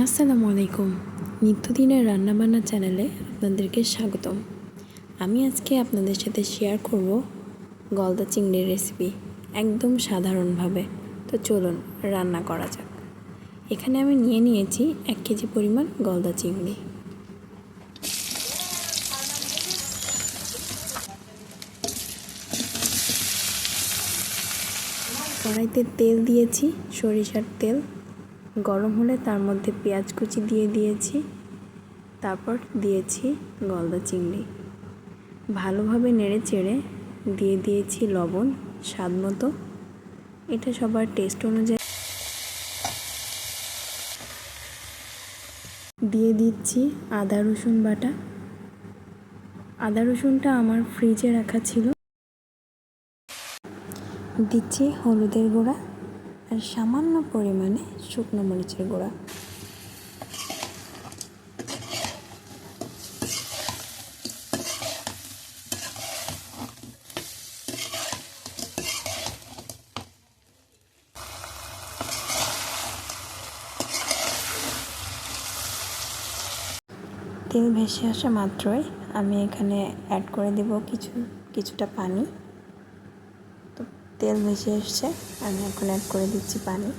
আসসালামু আলাইকুম নিত্যদিনের রান্নাবান্না চ্যানেলে আপনাদেরকে স্বাগতম। আমি আজকে আপনাদের সাথে শেয়ার করব গলদা চিংড়ির রেসিপি একদম সাধারণভাবে। তো চলুন রান্না করা যাক। এখানে আমি নিয়ে নিয়েছি এক কেজি পরিমাণ গলদা চিংড়ি। কড়াইতে তেল দিয়েছি, সরিষার তেল। গরম হলে তার মধ্যে পেঁয়াজ কুচি দিয়ে দিয়েছি। তারপর দিয়েছি গলদা চিংড়ি। ভালোভাবে নেড়ে চেড়ে দিয়ে দিয়েছি লবণ, স্বাদ মতো। এটা সবার টেস্ট অনুযায়ী দিয়ে দিচ্ছি আদা, রসুন বাটা। আদা, রসুনটা আমার ফ্রিজে রাখা ছিল। দিচ্ছি হলুদের গুঁড়া। আর সামান্য পরিমাণে শুকনো মরিচের গুঁড়া। তেল ভেসে আসা মাত্রই আমি এখানে অ্যাড করে দেব কিছু, কিছুটা পানি। তেল ভেসে এসছে। আমি এখন অ্যাড করে দিচ্ছি পানি।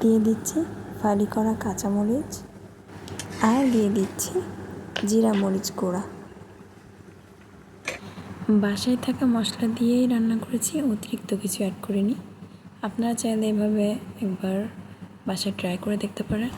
দিয়ে দিচ্ছি ফালি করা কাঁচামরিচ আর দিয়ে দিচ্ছি জিরা মরিচ গুঁড়া। বাসায় থাকা মশলা দিয়েই রান্না করেছি, অতিরিক্ত কিছু অ্যাড করিনি। আপনারা চাইলে এভাবে একবার বাসায় ট্রাই করে দেখতে পারেন।